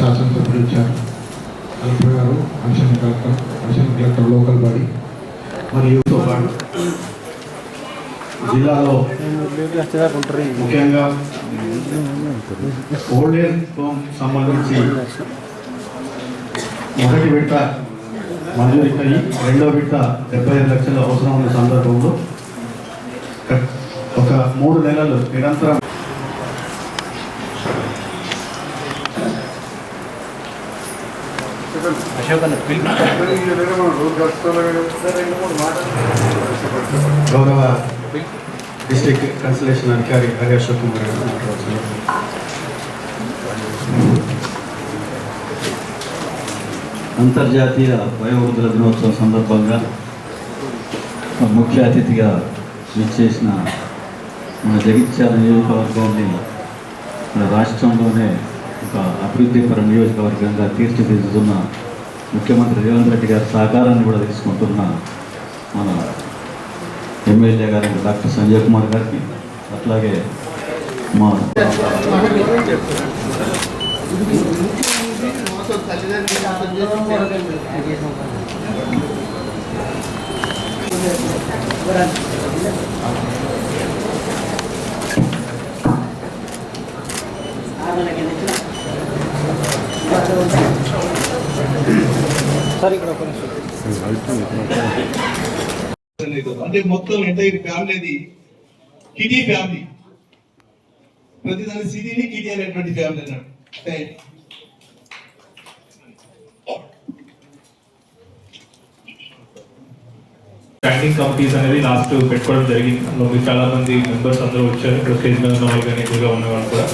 శాసనసభ్యులు ఇచ్చారు కలెక్టర్ గారు additional collector additional collector local body. మరియుతో పాటు జిల్లాలో ముఖ్యంగా ఓల్డ్ ఏజ్ హోమ్ సంబంధించి మొదటి విడత మంజూరు రెండో విడత డెబ్బై ఐదు లక్షల అవసరం ఉన్న సందర్భంలో ఒక మూడు నెలలు నిరంతరం గౌరవ డిస్ట్రిక్ట్ కన్సలేషన్ అధికారి హరి అశోక్ కుమార్ గారు మాట్లాడుతున్నారు. అంతర్జాతీయ వయోవృద్ధుల దినోత్సవం సందర్భంగా ముఖ్య అతిథిగా విచ్చేసిన మన జగిత్యాల నియోజకవర్గాన్ని మన రాష్ట్రంలోనే ఒక అభివృద్ధిపర నియోజకవర్గంగా తీర్చిదిద్దుతున్న ముఖ్యమంత్రి రేవంత్ రెడ్డి గారి సహకారాన్ని కూడా తీసుకుంటున్న మన ఎమ్మెల్యే గారి డాక్టర్ సంజయ్ కుమార్ గారికి అట్లాగే మా అంటే మొత్తం ఎంటైర్ ఫ్యామిలీది కిటీ ఫ్యామిలీ ప్రతిదాని సిటీని కిటీ అనేటువంటి ఫ్యామిలీ అన్నాడు. స్టాండింగ్ కమిటీస్ అనేది లాస్ట్ పెట్టుకోవడం జరిగింది. అందులో చాలా మంది మెంబర్స్ అందరూ వచ్చారు. ఇక్కడ మీద ఉన్న వాళ్ళు కానీ ఎదురుగా ఉన్న వాళ్ళు కూడా.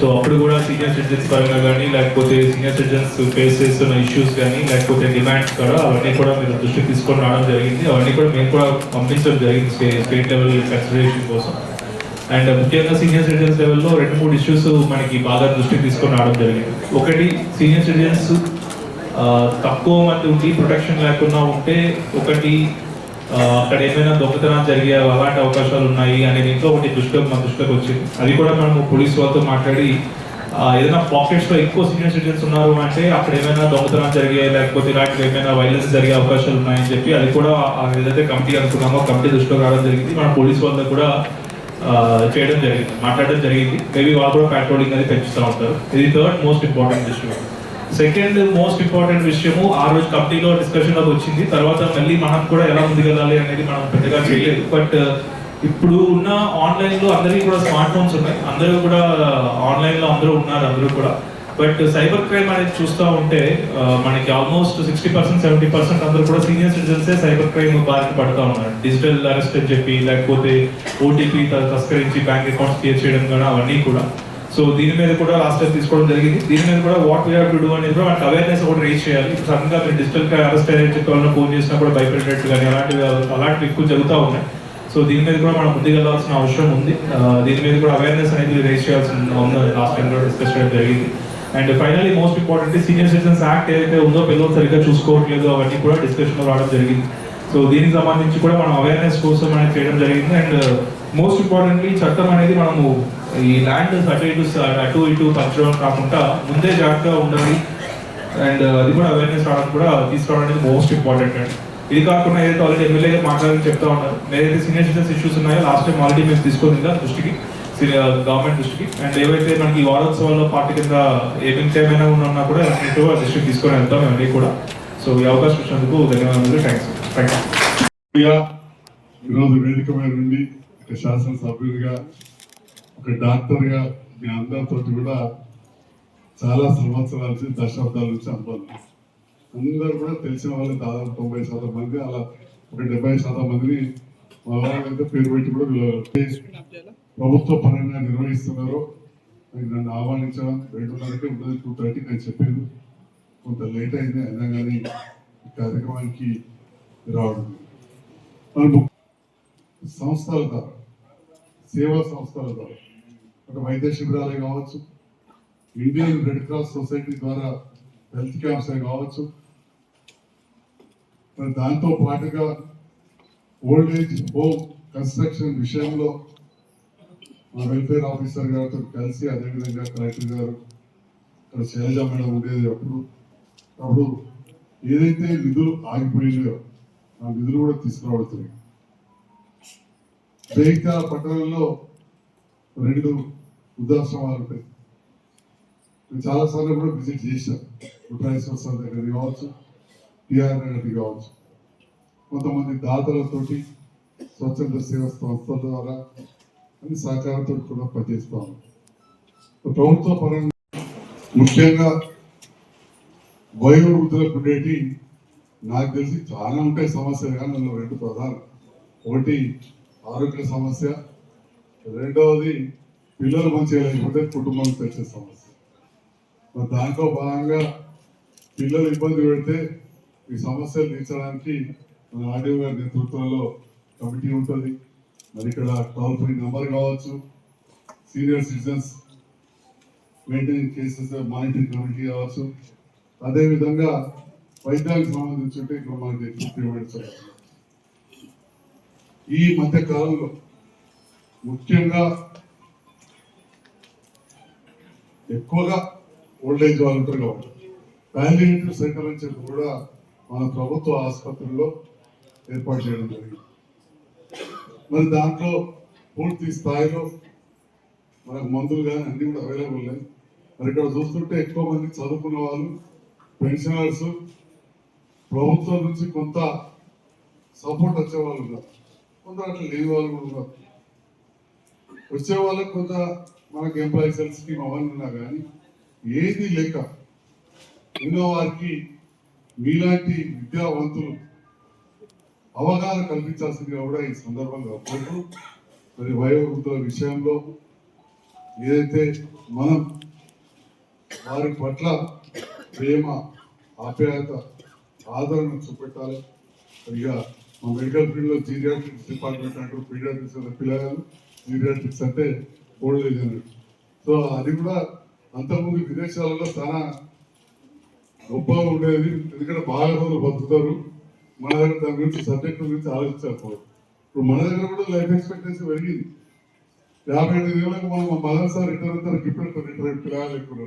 సో అప్పుడు కూడా సీనియర్ సిటిజన్స్ పరంగా కానీ లేకపోతే సీనియర్ సిటిజన్స్ ఫేస్ చేస్తున్న ఇష్యూస్ కానీ లేకపోతే డిమాండ్స్ కూడా అవన్నీ కూడా మీరు దృష్టికి తీసుకొని రావడం జరిగింది. అవన్నీ కూడా మేము కూడా పంపించడం జరిగింది స్టేట్ లెవెల్ కన్సిడరేషన్ కోసం. అండ్ ముఖ్యంగా సీనియర్ సిటిజన్స్ లెవెల్లో రెండు మూడు ఇష్యూస్ మనకి బాగా దృష్టికి తీసుకొని రావడం జరిగింది. ఒకటి సీనియర్ సిటిజన్స్ తక్కువ మంది ఉండి ప్రొటెక్షన్ లేకుండా ఉంటే ఒకటి అక్కడ ఏమైనా దొంగతనాలు జరిగే అలాంటి అవకాశాలు ఉన్నాయి అనే దీంట్లో ఒకటి దృష్టిలో మన దృష్టిలోకి వచ్చింది. అది కూడా మనము పోలీస్ వాళ్ళతో మాట్లాడి ఏదైనా పాకెట్స్లో ఎక్కువ సీనియర్ సిటిజన్స్ ఉన్నారు అంటే అక్కడ ఏమైనా దొంగతనాలు జరిగే లేకపోతే ఇలాంటివి ఏమైనా వైలెన్స్ జరిగే అవకాశాలు ఉన్నాయని చెప్పి అది కూడా ఏదైతే కమిటీ అనుకున్నామో కమిటీ దృష్టిలో రావడం జరిగింది. మన పోలీస్ వాళ్ళతో కూడా చేయడం జరిగింది మాట్లాడడం జరిగింది. మేబీ వాళ్ళు కూడా పెట్రోలింగ్ అనేది పెంచుతూ ఉంటారు. ఇది థర్డ్ మోస్ట్ ఇంపార్టెంట్ విషయం సెకండ్ మోస్ట్ ఇంపార్టెంట్ విషయము ఆ రోజు కంపెనీలో డిస్కషన్లోకి వచ్చింది. తర్వాత మళ్ళీ మనం కూడా ఎలా ముందుకెళ్ళాలి అనేది మనం పెద్దగా చేయలేదు. బట్ uh, ఇప్పుడు ఉన్న ఆన్లైన్లో అందరికీ కూడా స్మార్ట్ ఫోన్స్ ఉన్నాయి. అందరూ కూడా ఆన్లైన్లో అందరూ ఉన్నారు అందరూ కూడా. బట్ సైబర్ క్రైమ్ అనేది చూస్తూ ఉంటే uh, మనకి almost sixty percent seventy percent అందరూ కూడా సీనియర్ సిటిజన్సే సైబర్ క్రైమ్ బారిన పడుతూ ఉన్నారు. డిజిటల్ అరెస్ట్ అని చెప్పి లేకపోతే ఓటీపీ తస్కరించి బ్యాంక్ అకౌంట్స్ క్లియర్ చేయడం కానీ అవన్నీ కూడా. సో దీని మీద కూడా లాస్ట్ టైం తీసుకోవడం జరిగింది. దీని మీద కూడా వాట్ వీ టు డూ అనేది కూడా అవేర్నెస్ ఒకటి రేస్ చేయాలి. సడన్గా మీరు డిజిటల్ అరెస్ట్ అయ్యే చెప్పి వాళ్ళని ఫోన్ చేసినా కూడా భయపడేటట్టు కానీ అలాంటివి అలాంటివి ఎక్కువ జరుగుతూ ఉన్నాయి. సో దీని మీద కూడా మనం ముందుకెళ్ళాల్సిన అవసరం ఉంది. దీని మీద కూడా అవేర్నెస్ అనేది రేస్ చేయాల్సిన ఉంది. లాస్ట్ టైం కూడా డిస్కస్ చేయడం జరిగింది. And finally most important senior citizens act ఏదైతే ఉందో పిల్లలు సరిగ్గా చూసుకోవట్లేదు అవన్నీ కూడా డిస్కషన్లో రావడం జరిగింది. సో దీనికి సంబంధించి కూడా మనం అవేర్నెస్ కోసం అనేది చేయడం జరిగింది. అండ్ మోస్ట్ ఇంపార్టెంట్లీ చట్టం అనేది మనము ఈ ల్యాండ్ అటు ఇటు అటు ఇటు పంచడం కాకుండా ముందే జాగ్రత్తగా ఉండాలి. అండ్ uh, అది కూడా అవేర్నెస్ రావడం కూడా తీసుకోవడం అనేది మోస్ట్ ఇంపార్టెంట్ అండి. ఇది కాకుండా ఏదైతే ఆల్రెడీ ఎమ్మెల్యే గారు చెప్తా ఉన్నారు ఏదైతే సీనియర్ సిటిజన్స్ ఇష్యూస్ ఉన్నాయో లాస్ట్ టైం ఆల్రెడీ మేము తీసుకొని ఇంకా దృష్టికి గవర్నమెంట్ దృష్టికి. అండ్ ఏవైతే మనకి ఈ వారోత్సవాల్లో పార్టీ కింద ఏమేమి ఏమైనా ఉన్నా కూడా అన్నింటిలో దృష్టికి తీసుకొని వెళ్తాం ఇవన్నీ కూడా. సో ఈ అవకాశం ఇచ్చినందుకు ధన్యవాదాలు థ్యాంక్స్ థ్యాంక్ యూ ఈరోజు వేదిక మీద నుండి ఒక శాసనసభ్యుడిగా ఒక డాక్టర్గా మీ అందరితో కూడా చాలా సంవత్సరాల నుంచి దశాబ్దాల నుంచి అనుభవం అందరూ కూడా తెలిసిన వాళ్ళు దాదాపు తొంభై శాతం మంది అలా ఒక డెబ్బై శాతం మందిని మా వాళ్ళంతా పేరు పెట్టి కూడా ప్రభుత్వ పరంగా నిర్వహిస్తున్నారు. నన్ను ఆహ్వానించడం రెండున్నరకి ఉంటుంది టూ థర్టీ నేను చెప్పాను కొంత లేట్ అయింది అయినా కానీ ఈ కార్యక్రమానికి రావడం. మన సంస్థల ద్వారా సేవా సంస్థల ద్వారా. ఒక వైద్య శిబిరాలే కావచ్చు ఇండియన్ రెడ్ క్రాస్ సొసైటీ ద్వారా హెల్త్ క్యాంప్స్ కావచ్చు. మరి దాంతో పాటుగా ఓల్డ్ ఏజ్ హోమ్ కన్స్ట్రక్షన్ విషయంలో మా వెల్ఫేర్ ఆఫీసర్ గారితో కలిసి అదేవిధంగా కలెక్టర్ గారు ఇక్కడ శైలజ మేడం ఉండేది అప్పుడు. అప్పుడు ఏదైతే నిధులు ఆగిపోయినాయో ఆ నిధులు కూడా తీసుకురావడుతున్నాయి జైత్యాల పట్టణంలో రెండు వృద్ధాశ్రమాలు ఉంటాయి. నేను చాలా సార్లు కూడా విజిట్ చేశాను. ఉట్రాయేశ్వర స్వామి దగ్గర కావచ్చు టిఆర్ కావచ్చు. కొంతమంది దాతలతోటి స్వచ్ఛంద సేవ సంస్థల ద్వారా అన్ని సహకారంతో కూడా పనిచేస్తాము ప్రభుత్వ పరంగా ముఖ్యంగా వయోవృద్ధులకు ఉండేటి నాకు తెలిసి చాలా ఉంటాయి సమస్యలు కానీ అందులో రెండు ప్రధానం. ఒకటి ఆరోగ్య సమస్య. రెండవది పిల్లలు మంచిగా లేకపోతే కుటుంబానికి తెచ్చే సమస్య. మరి దాంట్లో భాగంగా పిల్లలు ఇబ్బంది పెడితే ఈ సమస్యలు తీర్చడానికి మన ఆర్డీఓ గారి నేతృత్వంలో కమిటీ ఉంటుంది. మరి ఇక్కడ టోల్ ఫ్రీ నెంబర్ కావచ్చు. Senior citizens maintain cases monitoring committee కావచ్చు. అదేవిధంగా వైద్యానికి సంబంధించి ఉంటే మనకి ఎక్విప్మెంట్స్ ఈ మధ్య కాలంలో ముఖ్యంగా ఎక్కువగా ఓల్డ్ ఏజ్ వాళ్ళు ఉంటారు. కాబట్టి ప్యాలియేటివ్ సెంటర్ అని చెప్పి కూడా మన ప్రభుత్వ ఆసుపత్రుల్లో ఏర్పాటు చేయడం జరిగింది. మరి దాంట్లో పూర్తి స్థాయిలో మనకు మందులు కానీ అన్ని కూడా అవైలబుల్ ఉన్నాయి. మరి ఇక్కడ చూస్తుంటే ఎక్కువ మంది చదువుకున్న వాళ్ళు పెన్షనర్స్ ప్రభుత్వం నుంచి కొంత సపోర్ట్ వచ్చే వాళ్ళు ఉన్నారు. కొంత అట్లా లేని వాళ్ళు కూడా వచ్చే వాళ్ళకి కొంత మనకి ఎంప్లాయీ సెల్ స్కీమ్ అవన్నీ ఉన్నా కానీ ఏది లేక ఎన్నో వారికి మీలాంటి విద్యావంతులు అవగాహన కల్పించాల్సిందిగా కూడా ఈ సందర్భంగా కోరుతూ మరి వయోవృద్ధుల విషయంలో ఏదైతే మనం వారి పట్ల ప్రేమ ఆప్యాయత ఆదరణ చూపెట్టాలి సరిగా మా మెడికల్ ఫీల్డ్లో జీరియాట్రిక్స్ డిపార్ట్మెంట్ అంటారు పీడియాట్రిక్స్ అనే పిల్లలు జీరియాట్రిక్స్ అంటే ఓల్డ్ ఏజ్ అన్నట్టు సో అది కూడా అంతకుముందు విదేశాలలో చాలా గొప్పగా ఉండేది ఎందుకంటే బాగా రోజులు బతుకుతారు. మన దగ్గర దాని గురించి సబ్జెక్ట్ గురించి ఆలోచించకపోవడం ఇప్పుడు మన దగ్గర కూడా లైఫ్ ఎక్స్పెక్టెన్సీ పెరిగింది. యాభై ఎనిమిది ఏళ్ళకి మనం మదర్ సార్ రిటర్న్ అవుతారు. గిఫ్ట్ రిటర్న్ పిల్లలు ఎక్కువ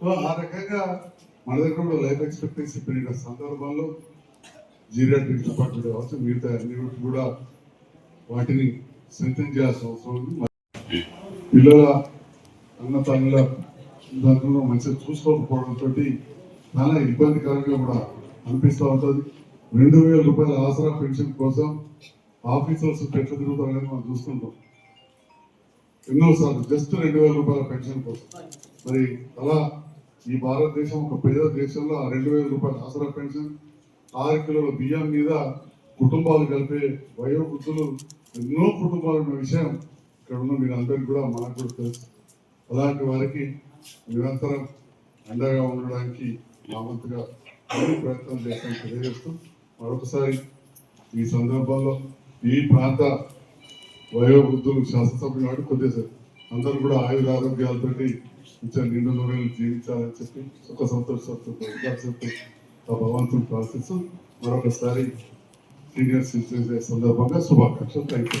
సో ఆ రకంగా మన దగ్గర కూడా లైఫ్ ఎక్స్పెక్టెన్సీ పెరిగిన సందర్భంలో జీరియాట్రిక్ డిపార్ట్మెంట్ కావచ్చు. మిగతా అన్ని కూడా వాటిని స్ట్రెంగ్ చేయాల్సిన అవసరం ఉంది. పిల్లల అన్న తల్లుల దాంట్లో మంచిగా చూసుకోకపోవడంతో చాలా ఇబ్బందికరంగా కూడా అనిపిస్తూ ఉంటుంది. రెండు వేల రూపాయల ఆసరా పెన్షన్ కోసం ఆఫీసర్స్ పెట్ల తిరుగుతారని మనం చూస్తుంటాం. ఎన్నోసార్లు జస్ట్ రెండు వేల రూపాయల పెన్షన్ కోసం. మరి అలా ఈ భారతదేశం ఒక పేద దేశంలో ఆ రెండు వేల రూపాయల ఆసరా పెన్షన్ ఆరు కిలోల బియ్యం మీద కుటుంబాలు కలిపే వయోవృద్ధులు ఎన్నో కుటుంబాలు ఉన్న విషయం ఇక్కడ ఉన్న మీరు అందరికీ కూడా మనకు కూడా తెలుసు. అలాంటి వారికి నిరంతరం అండగా ఉండడానికి నా వంతుగా ప్రయత్నం చేస్తాను తెలియజేస్తూ మరొకసారి ఈ సందర్భంలో ఈ ప్రాంత వయోవృద్ధులు శాసనసభ్యులు కాబట్టి కొద్దిగా అందరూ కూడా ఆయుధ ఆరోగ్యాలతోటి కొంచెం నిండు నూనెలు జీవించాలని చెప్పి సుఖ సంతోషాలతో చెప్పి ఆ ప్రార్థిస్తూ మరొకసారి సీనియర్ సిటిజన్స్ సందర్భంగా శుభాకాంక్షలు. Thank you